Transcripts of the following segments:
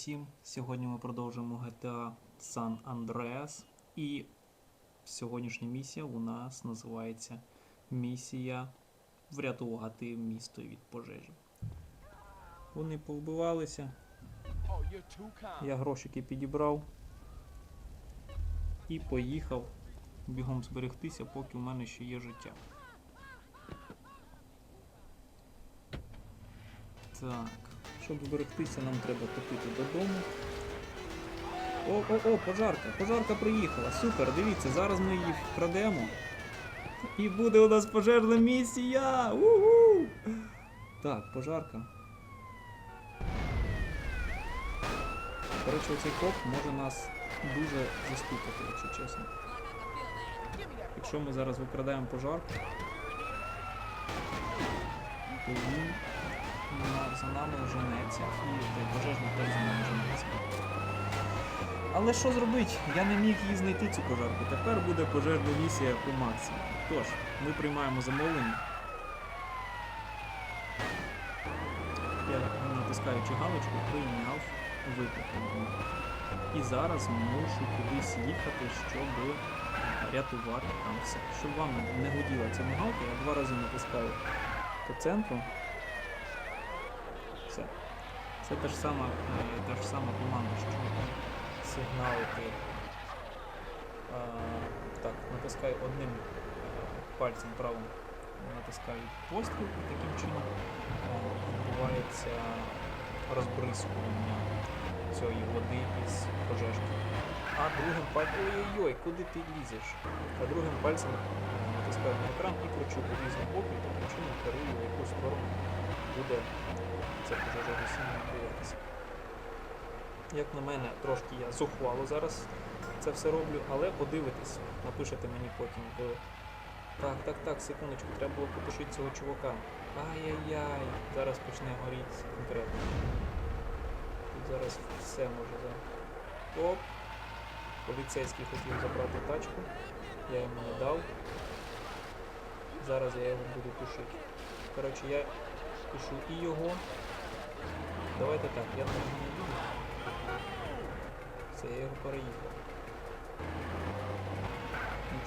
Усім! Сьогодні ми продовжуємо GTA San Andreas і сьогоднішня місія у нас називається Місія врятувати місто від пожежі. Вони повбивалися, я грошики підібрав і поїхав бігом зберегтися, поки в мене ще є життя. Так, щоб зберегтися, нам треба топити додому. О, о, о, пожарка! Пожарка приїхала. Супер, дивіться, зараз ми її вкрадемо. І буде у нас пожежна місія! Уху! Так, пожарка. Коротше, оцей коп може нас дуже застукати, якщо чесно. Якщо ми зараз викрадаємо пожарку, то він на- за нами женеться і той пожежник теж за нами женеться. Але що зробити? Я не міг її знайти цю пожарку. Тепер буде пожежна місія по максимуму. Тож, ми приймаємо замовлення. Я натискаючи галочку, прийняв виклик. І зараз мушу кудись їхати, щоб рятувати там все. Щоб вам не гуділа ця мигалка, я два рази натискаю по центру. Це та ж сама, е, та ж сама команда, що сигналити. А, так, натискаю одним е, пальцем правим натискаю постріл і таким чином е, відбувається розбризкування цієї води із пожежки. А другим пальцем. Ой-ой-ой, куди ти лізеш? А другим пальцем е, натискаю на екран і кручу по різному боку, і таким чином керую, в яку сторону буде ця пожежа сильно відбуватися. Як на мене, трошки я зухвало зараз це все роблю, але подивитись, напишете мені потім. То... Так, так, так, секундочку, треба було потушити цього чувака. Ай-яй-яй, зараз почне горіти конкретно. Тут зараз все може за. Оп. Поліцейський хотів забрати тачку, я йому не дав. Зараз я його буду тушити. Коротше, я тушу і його. Давайте так, я на нього не їду. Все, я його переїхав.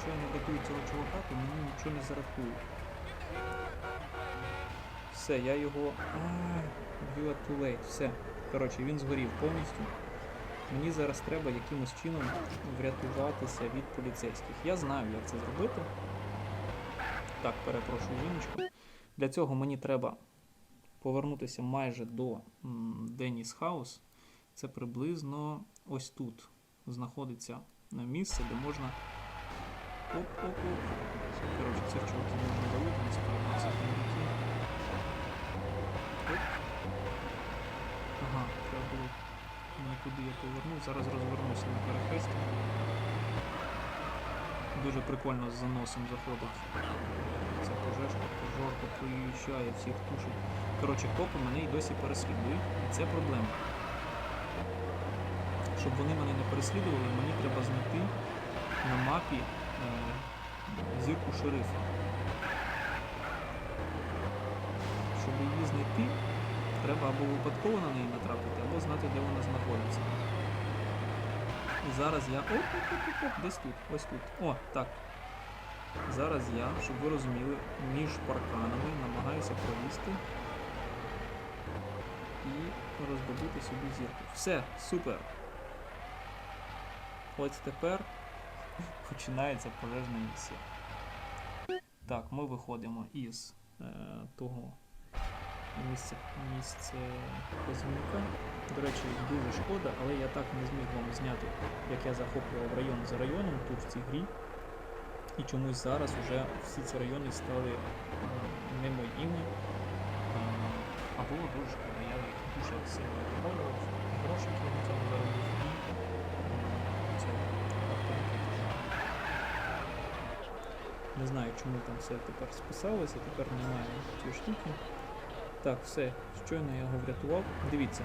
Я не рятую цього чувака, то мені нічого не зарахує. Все, я його. Are too late. Все. Коротше, він згорів повністю. Мені зараз треба якимось чином врятуватися від поліцейських. Я знаю, як це зробити. Так, перепрошую жіночку. Для цього мені треба повернутися майже до Деніс Хаус. Це приблизно ось тут знаходиться на місце, де можна. Оп-оп-оп. Коротше, цих чуваків можна залити, насправді це. Оп. Ага, треба було нікуди я повернув. Зараз розвернуся на перехресті. Дуже прикольно з заносом заходить. Ця пожежка, пожарка приїжджає, всіх тушить. Коротше, копи мене і досі переслідують, і це проблема. Щоб вони мене не переслідували, мені треба знайти на мапі е, зірку шерифа. Щоб її знайти, треба або випадково на неї натрапити, або знати, де вона знаходиться. І зараз я. Оп-оп-оп-оп, десь тут, ось тут. О, так. Зараз я, щоб ви розуміли, між парканами намагаюся пролізти і роздобути собі зірку. Все, супер. Ось тепер починається пожежна місія. Так, ми виходимо із е, того місця, місця позивника. До речі, дуже шкода, але я так не зміг вам зняти, як я захоплював район за районом тут в цій грі. І чомусь зараз вже всі ці райони стали е, не моїми. Е, А було дуже шкода. Я дуже сильно відмовляв, грошики на цьому заробив і е, це. Не знаю, чому там все тепер списалося, тепер немає цієї штуки. Так, все, щойно я його врятував. Дивіться,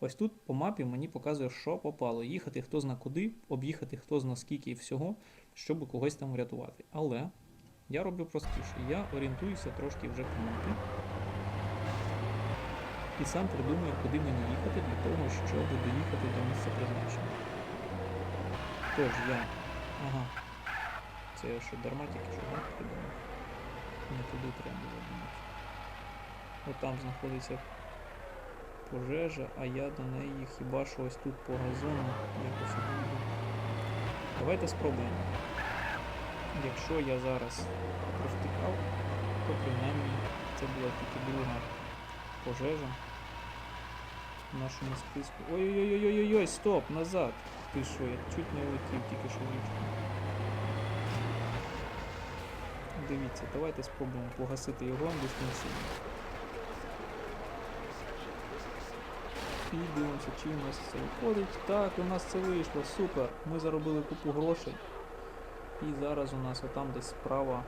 ось тут по мапі мені показує, що попало. Їхати хто зна куди, об'їхати хто зна скільки і всього, щоб когось там врятувати. Але я роблю простіше. Я орієнтуюся трошки вже по мапі. і сам придумує, куди мені їхати для того, щоб доїхати до місця призначення. Тож я. Ага. Це я що, дарма тільки придумав? Не туди треба було думати. От там знаходиться пожежа, а я до неї хіба що ось тут по газону якось буду. Давайте спробуємо. Якщо я зараз провтикав, то принаймні це була тільки друга пожежа в нашому списку. Ой-ой-ой-ой-ой, стоп, назад! Ти що, я чуть не летів тільки що в річку. Дивіться, давайте спробуємо погасити його дистанційно. І дивимося, чи у нас це виходить. Так, у нас це вийшло, супер. Ми заробили купу грошей. І зараз у нас отам десь справа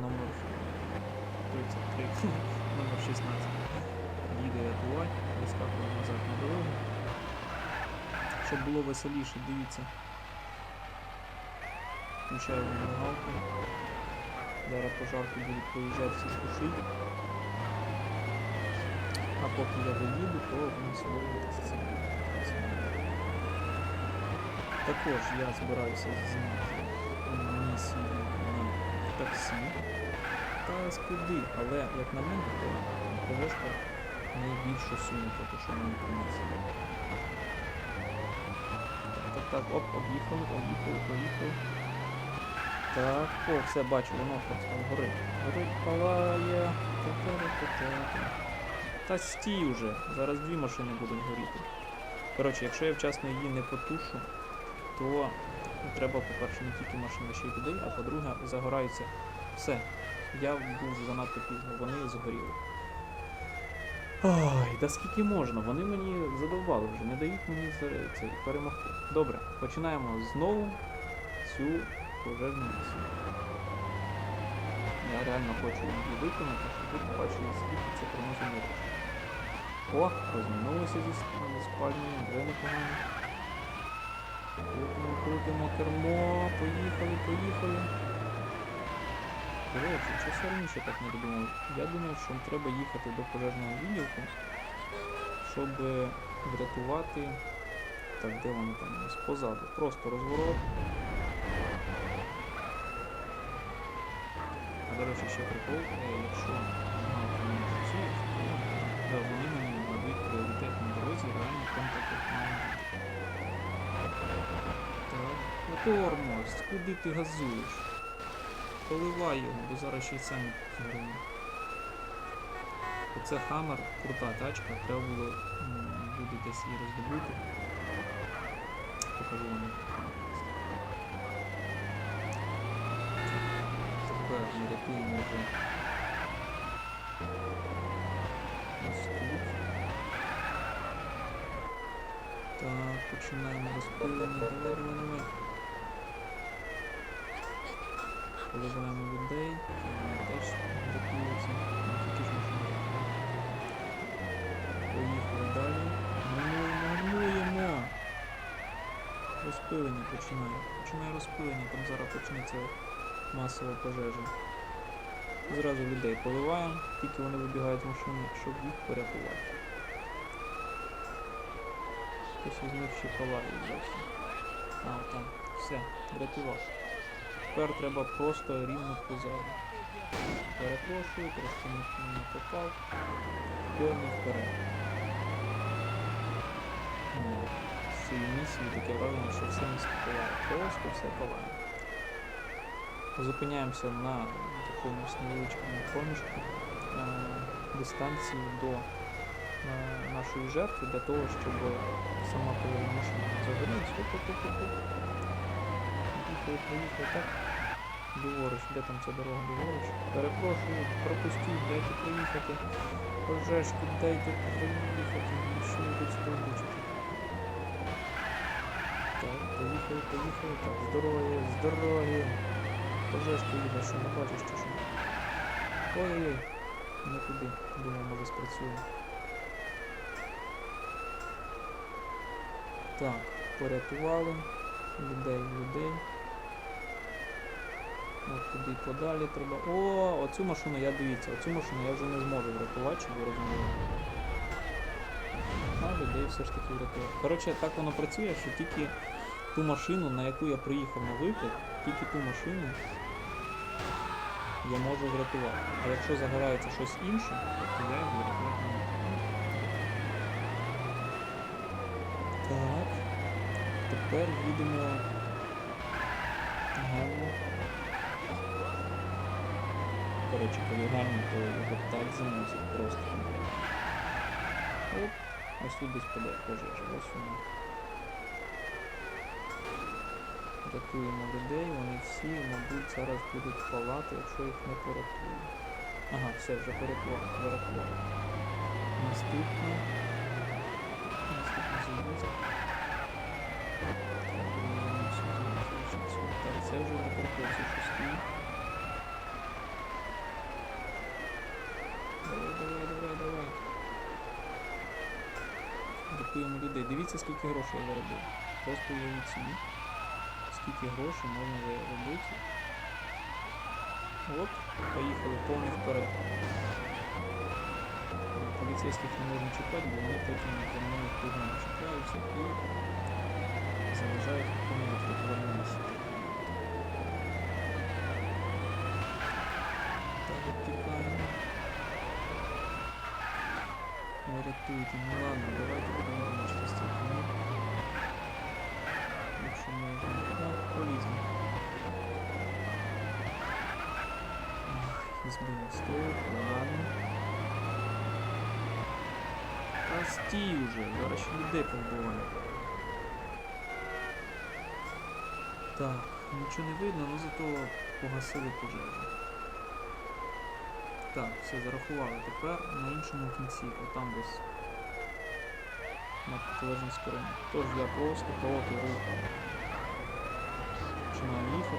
номер 33, номер 16. Їде рятувати, вискакує назад на дорогу. Щоб було веселіше, дивіться. Включаю мигалку. Зараз пожарки будуть проїжджати всі тушити. Поки я доїду, то ви насолоджуєтеся цим. Також я збираюся зняти місію на таксі та СПД, але як на мене, то пожежка найбільше сума поки що мені принесла. Так, так, оп, об'їхали, об'їхали, поїхали. Так, о, все бачу, воно просто горить. Горить, палає. Та-та-та-та-та. Та стій уже, зараз дві машини будуть горіти. Коротше, якщо я вчасно її не потушу, то треба, по-перше, не тільки машини, ще й людей, а по-друге, загораються. Все. Я був занадто пізно, вони згоріли. Ой, да скільки можна? Вони мені задовбали вже, не дають мені це, перемогти. Добре, починаємо знову цю пожежну місію. Реально хочу її виконати, щоб ви побачили, скільки це приносить грошей. О, розминулися зі спальнею, вже непогано. Крутимо, крутимо кермо, поїхали, поїхали. Речі, щось я раніше так не додумав. Я думав, що треба їхати до пожежного відділку, щоб врятувати. Так, де вони там? Позаду. Просто розворот. Речі, ще прикол, якщо не працюють, то вони мені надають пріоритет на дорозі, реально контакт. Так, ну тормоз, куди ти газуєш? Поливай його, бо зараз ще й сам згоримо. Оце Хаммер, крута тачка, треба було буде десь її роздобути. Покажу вам. Ми рятуємо вже ось. Так, починаємо розпилення. Давай, давай, давай. Поливаємо людей, теж рятуються. Поїхали далі. Гальмуємо. Розпилення починає. Починає розпилення, там зараз почнеться масова пожежа. Зразу людей поливаємо, тільки вони вибігають з машини, щоб їх порятувати. Хтось із них ще палає. А, там, все, врятував. Тепер треба просто рівно позаду. Перепрошую, трошки не, попав. Повний вперед. З місії таке враження, що все не співає. Просто все палає. Зупиняємося на якомусь невеличкому проміжку е, дистанції до е, нашої жертви для того, щоб сама пожежна машина загорілась. Поїхали, так. Ліворуч, де там ця дорога ліворуч? Перепрошую, пропустіть, дайте проїхати. Пожежки, дайте проїхати. Що ви тут стовбичите? Так, поїхали, поїхали. Так, з дороги, дороги. Їде, що не бачиш чи що? Ой-ой-ой, не туди. Думаю, може спрацює. Так, порятували. Людей, людей. От туди подалі треба. О, оцю машину я дивіться, оцю машину я вже не зможу врятувати, щоб ви розуміли. людей все ж таки врятувати. Коротше, так воно працює, що тільки ту машину, на яку я приїхав на виклик, тільки ту машину я можу врятувати. А якщо загорається щось інше, то я врятувати не можу. Так. Тепер їдемо. Гарно. Коротше, коли гарно, то його так заносить просто. Оп, ось тут десь паде пожежа, ось вона. Рятуємо людей, вони всі, мабуть, зараз будуть палати, якщо їх не порятують. Ага, все, вже порятували. Наступне. Наступне. Так, це вже на парковці шостій. Давай, давай, давай, давай. Рятуємо людей. Дивіться, скільки грошей я заробив. Просто уявіть собі. Скільки грошей можна заробити. Оп, поїхали повний вперед. Поліцейських не можна чекати, бо вони потім за мною трудно чекаються і заважають виконувати місію. Так, обтікаємо. Не ну ладно, давайте будемо Якщо можна. Так, полізно. Збили стоїть, ладно. Та стій уже, зараз людей повбивають. Так, нічого не видно, але зато погасили пожежу. Так, все зарахували. Тепер на іншому кінці, отам десь. На протилежній стороні. Тож я просто колоти руку.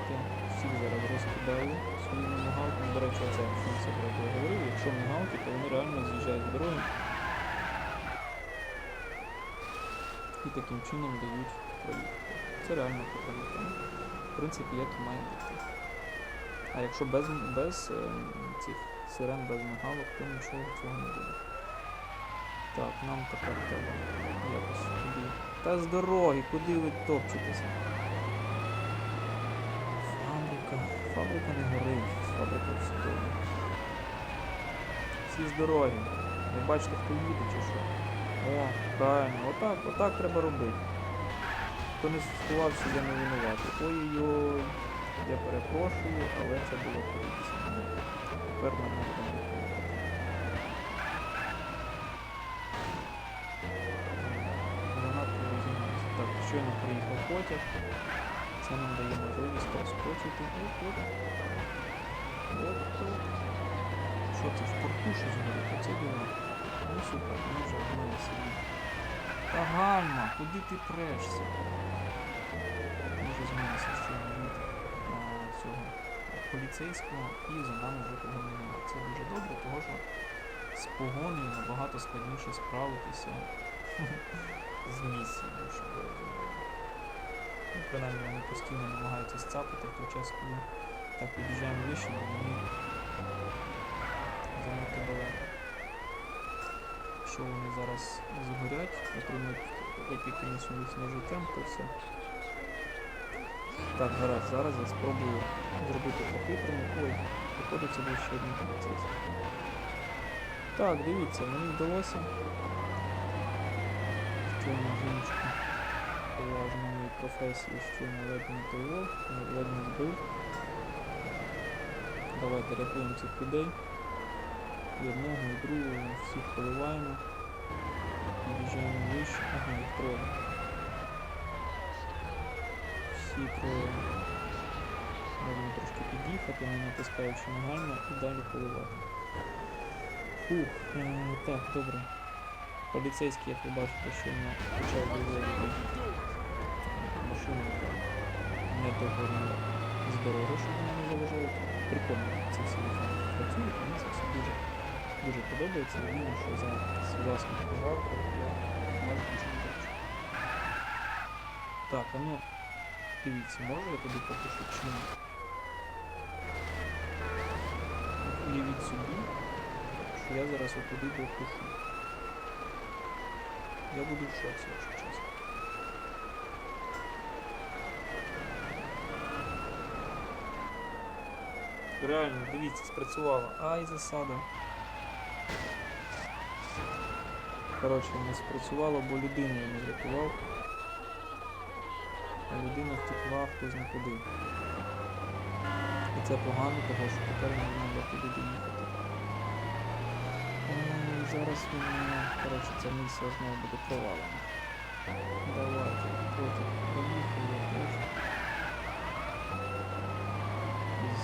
Їхати. Всіх зараз розкидаю своїми мигалками. До речі, оце функція, про яку говорив. Якщо мигалки, то вони реально з'їжджають з дороги. І таким чином дають проїхати. Це реально проїхати. В принципі, як і має бути. А якщо без, без е, цих сирен, без мигалок, то нічого цього не буде. Так, нам тепер треба якось туди. Та з дороги, куди ви топчетеся? Фабрика. Фабрика не горить. Фабрика все. Всі з дороги. Ви бачите, хто їде чи що? О, правильно, отак, отак треба робити. Хто не сховався, я не винуватий. Ой-ой-ой, я перепрошую, але це було поліція. Тепер нам не. Занадто розігнався. Так, щойно приїхав потяг. Це нам дає можливість проскочити. Оп, оп. Оп, оп. Що це в порту щось горить? Оце діло. Ну супер, ми вже мене сидимо. Та гальма, куди ти прешся? Може змінився щойно від а, цього поліцейського і за нами вже погони. Це дуже добре, тому що з погонею набагато складніше справитися з місією, щоб розуміли. Ну, принаймні вони постійно намагаються сцапати в той час, коли так під'їжджаємо вище, бо вони занадто далеко. Якщо вони зараз згорять, отримують опіки на життям, то все. Так, гаразд, зараз я спробую зробити по-хитрому. Ой, виходить, це був ще один поліцейський. Так, дивіться, мені вдалося. Щойно поважної професії, щойно ледь не того, ледь не збив. Давайте рятуємо цих людей. І одного, і другого всіх поливаємо. Під'їжджаємо вище. Ага, їх троє. Всі троє. Можемо трошки під'їхати, не натискаючи нагально і далі поливати. Фух, е, так, добре. Поліцейський, як ви бачите, щойно почав виводити Прикольно це всі працюють, мені це все дуже, дуже подобається. Єдине, що за власну пожарку я майже нічого не бачу. Так, а ну дивіться, можу я туди потишу чи ні? От Уявіть собі, що я зараз отуди допишу. Я буду в шоці, якщо чесно. Реально, дивіться, спрацювало. Ай, засада. Коротше, не спрацювало, бо людину я не врятував. А людина втекла хто зна куди. І це погано, тому що тепер не треба туди доїхати. Зараз мені... Коротше, ця місія знову буде провалена. Давайте, потім поїхали,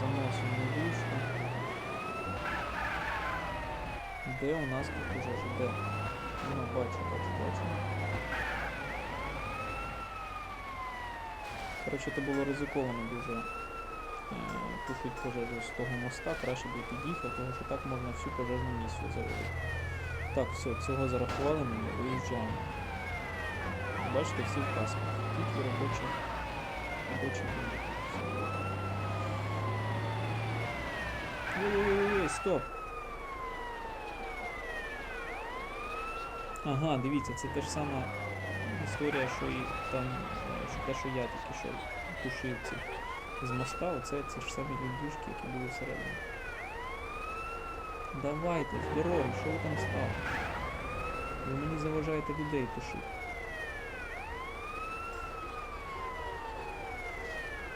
я вийшло. Де у нас тут пожежа? Де? Ну, бачу, бачу, бачу. Коротше, це було ризиковано дуже е, тушити пожежу з того моста, краще би під'їхав, тому що так можна всю пожежну місію заводити. Так, все, цього зарахували мені, виїжджаємо. Бачите, всі в касках. Тільки робочі. Робочі. Ой-ой-ой, стоп! Ага, дивіться, це те ж сама історія, що і там, що те, що я тільки що тушив ці з моста, оце ці ж самі людюшки, які були всередині. Давайте, з дороги, що ви там стали? Ви мені заважаєте людей тушити.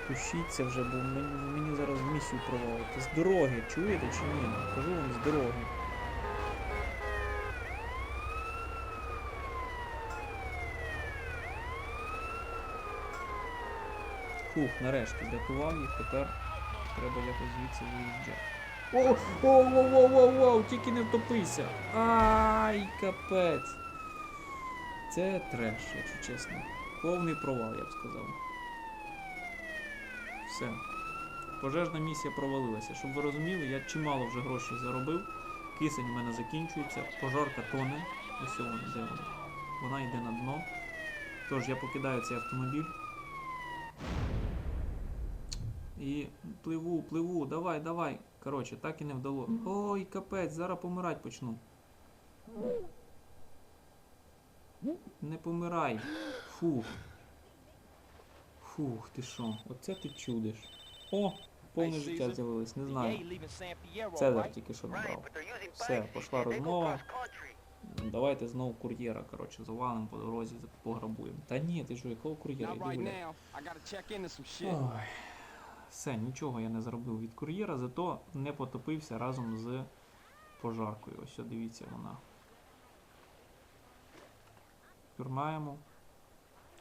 Тушіться вже, бо мені, зараз місію провалите. З дороги, чуєте чи ні? Кажу вам з дороги. Фух, нарешті врятував їх, тепер треба якось звідси виїжджати. О, о, о, о, о, о, тільки не втопися. Ай, капець. Це треш, якщо чесно. Повний провал, я б сказав. Все. Пожежна місія провалилася. Щоб ви розуміли, я чимало вже грошей заробив. Кисень в мене закінчується, пожарка тоне. Ось вона, де вона. Вона йде на дно. Тож я покидаю цей автомобіль. І пливу, пливу, давай, давай. Коротше, так і не вдало. Ой, капець, зараз помирать почну. Не помирай. Фух. Фух, ти що? Оце ти чудиш. О, повне життя з'явилось, не знаю. Цезар тільки що набрав. Все, пішла розмова. Давайте знову кур'єра, коротше, завалимо по дорозі, пограбуємо. Та ні, ти що, якого кур'єра? Іди. Ой. Все, нічого я не заробив від кур'єра, зато не потопився разом з пожаркою. Ось, дивіться вона. Пірнаємо.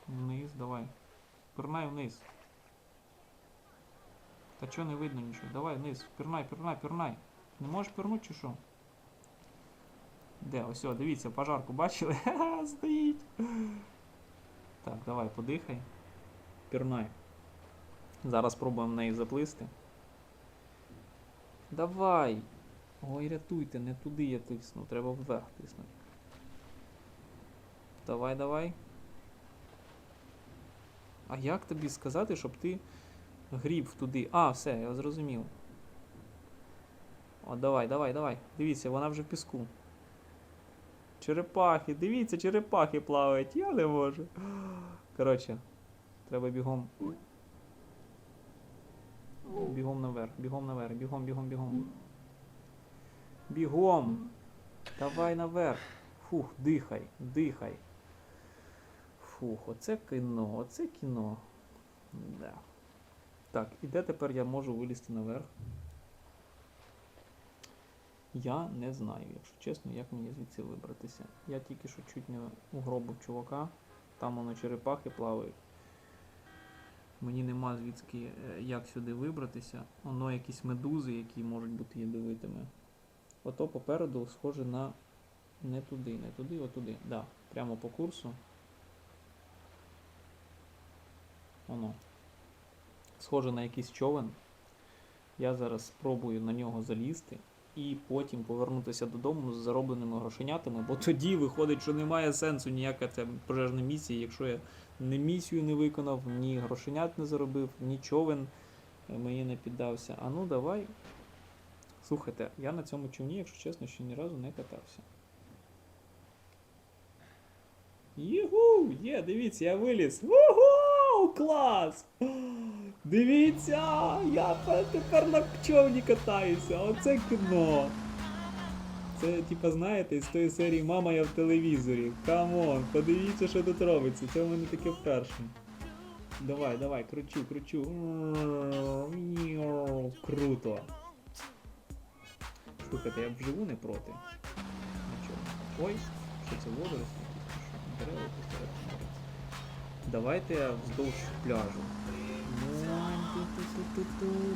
Вниз, давай. Пірнай вниз. Та чого не видно нічого? Давай вниз. Пірнай, пірнай, пірнай. Не можеш пірнути чи що? Де? Ось, дивіться, пожарку бачили? Ха-ха, стоїть. Так, давай, подихай. Пірнай. Зараз спробуємо в неї заплисти. Давай! Ой, рятуйте, не туди я тисну, треба вверх тиснути. Давай, давай. А як тобі сказати, щоб ти гріб туди? А, все, я зрозумів. О, давай, давай, давай. Дивіться, вона вже в піску. Черепахи, дивіться, черепахи плавають, я не можу. Коротше, треба бігом. Бігом наверх, бігом наверх, бігом, бігом, бігом. Бігом! Давай наверх. Фух, дихай, дихай. Фух, оце кіно, оце кіно. Да. Так, і де тепер я можу вилізти наверх? Я не знаю, якщо чесно, як мені звідси вибратися. Я тільки що чуть не угробив чувака, там воно черепахи плавають. Мені нема звідки е, як сюди вибратися. Воно якісь медузи, які можуть бути ядовитими. Ото попереду схоже на не туди, не туди, отуди. Да, прямо по курсу. Воно. Схоже на якийсь човен. Я зараз спробую на нього залізти і потім повернутися додому з заробленими грошенятами, бо тоді виходить, що немає сенсу ніяка ця пожежна місія, якщо я ні місію не виконав, ні грошенят не заробив, ні човен е, мені не піддався. А ну давай. Слухайте, я на цьому човні, якщо чесно, ще ні разу не катався. Єгу! Є, дивіться, я виліз. Угу! Клас! Дивіться! Я тепер на човні катаюся. Оце кіно. Це, типа, знаєте, з тої серії Мама я в телевізорі. Камон, подивіться, що тут робиться. Це в мене таке вперше. Давай, давай, кручу, кручу. Круто. Слухайте, я вживу не проти. Нічого. Ой, що це водорослі? Посередині. Давайте вздовж пляжу. Ну.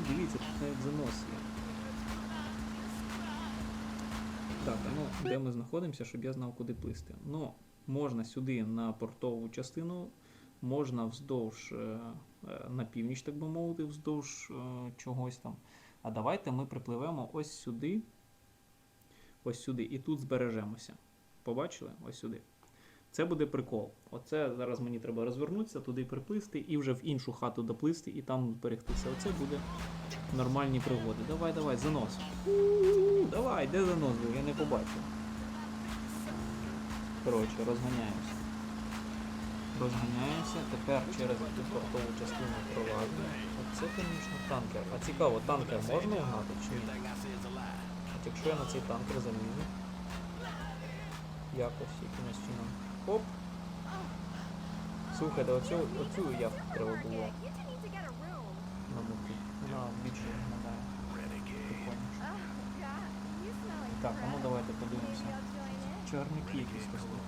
Дивіться, тут навіть занос є. Так, ну де ми знаходимося, щоб я знав, куди плисти. Ну, можна сюди на портову частину, можна вздовж е, е, на північ, так би мовити, вздовж е, чогось там. А давайте ми припливемо ось сюди. Ось сюди. І тут збережемося. Побачили? Ось сюди. Це буде прикол. Оце зараз мені треба розвернутися, туди приплисти і вже в іншу хату доплисти і там зберегтися. Оце буде нормальні пригоди. Давай, давай, занос. У-у-у, Давай, де занос був? Я не побачив. Коротше, розганяємося. Розганяємося. Тепер через портову частину пролазимо. Оце, звісно, танкер. А цікаво, танкер можна гнати чи ні? От якщо я на цей танкер залізу. Якось якимось чином. Оп. Слухайте, оцю, оцю яхту треба було набути. Вона більше виглядає. Так, а ну давайте подивимося. Чорники якісь росли.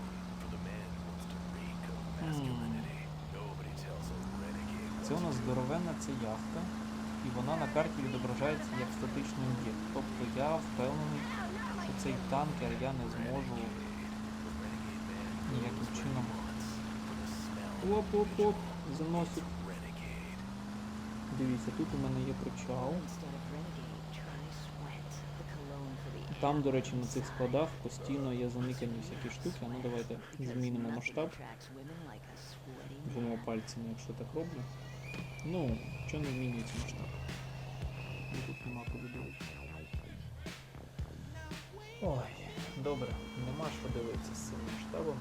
Це у нас здоровенна це яхта, і вона на карті відображається як статичний об'єкт. Тобто я впевнений, що цей танкер я не зможу ніяким чином. Оп-оп-оп, заносить. Дивіться, тут у мене є причал. Там, до речі, на цих складах постійно є заникані всякі штуки. Ну давайте змінимо масштаб. Двома пальцями, якщо так роблю. Ну, що не змінюється масштаб? Бо Тут нема куди дивитися. Ой, добре, нема що дивитися з цим масштабом.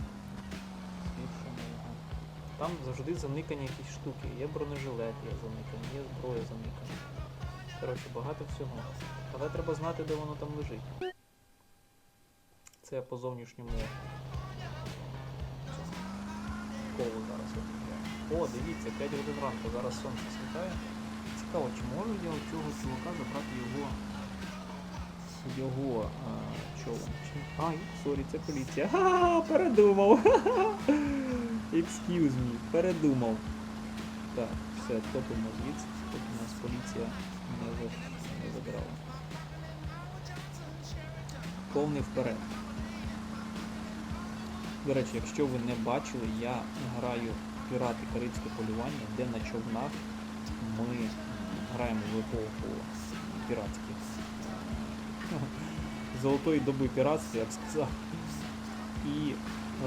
Там завжди заникані якісь штуки. Є бронежилет, є заникані, є зброя заникана. Коротше, багато всього. Але треба знати, де воно там лежить. Це я по зовнішньому колу зараз. О, дивіться, 5 годин ранку, зараз сонце світає. Цікаво, чи можу я у цього чувака забрати його. Його а, човен? Ай, сорі, це поліція. Ха-ха, передумав. Excuse me, передумав. Так, все, топимо звідси, тут нас поліція не забрала. Повний вперед. До речі, якщо ви не бачили, я граю пірати Карибське полювання, де на човнах ми граємо в епоху піратських. Золотої доби піратства, я б сказав. І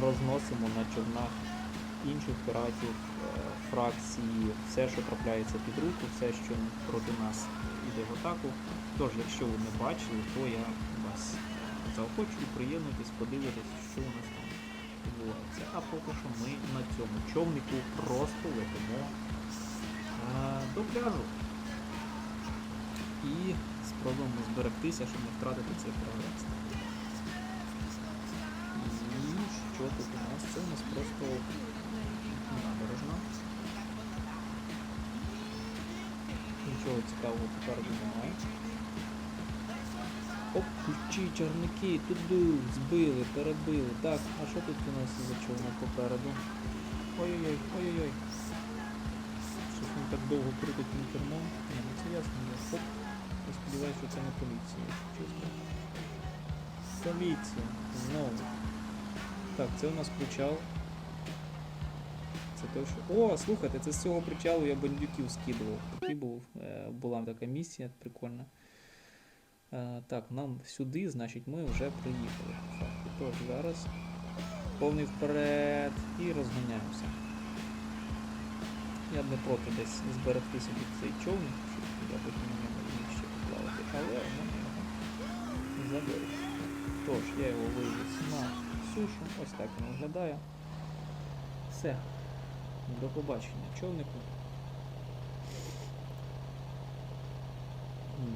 розносимо на човнах інших піратів, е, фракції, все, що трапляється під руку, все, що проти нас іде в атаку. Тож, якщо ви не бачили, то я вас заохочую приєднуйтесь, подивитись, що у нас там відбувається. А поки що ми на цьому човнику просто летимо е, до пляжу. І спробуємо зберегтися, щоб не втратити цей прогрес. І що тут у нас? Це у нас просто набережна. Нічого цікавого попереду немає. Оп, ключі, чарники, туди, збили, перебили. Так, а що тут у нас за човна попереду? Ой-ой-ой, ой-ой-ой. Щось він так довго крутить тим кермом. Ні, ну це ясно, я хоп. Я сподіваюся, що це не поліція, чесно. Поліція, знову. Так, це у нас причал. Це той, що. О, слухайте, це з цього причалу я бандюків скидував. Такий був, е, була така місія прикольна. Е, так, нам сюди, значить, ми вже приїхали. Тож зараз повний вперед і розганяємося. Я б не проти десь зберегти собі цей човник, щоб я потім на ньому міг ще поплавати, але мене його заберуть. Тож, я його вивіз на сушу, ось так він виглядає. Все. До побачення. Човнику.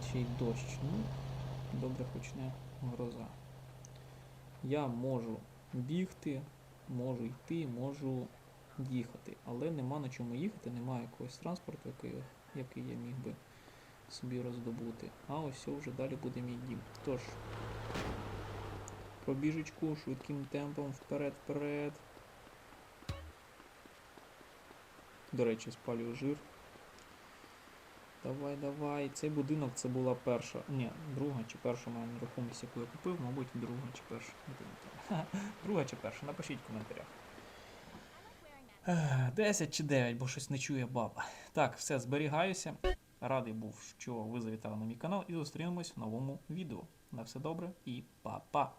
Ще й дощ. Ну, добре хоч не гроза. Я можу бігти, можу йти, можу їхати. Але нема на чому їхати, немає якогось транспорту, який, який я міг би собі роздобути. А ось вже далі буде мій дім. Тож, пробіжечку швидким темпом вперед, До речі, спалюю жир. Давай, давай. Цей будинок це була перша. Ні, друга чи перша моя нерухомість, яку я купив, мабуть, друга чи перша. Друга чи перша. Напишіть в коментарях. 10 чи 9, бо щось не чує баба. Так, все, зберігаюся. Радий був, що ви завітали на мій канал і зустрінемось в новому відео. На все добре і па-па.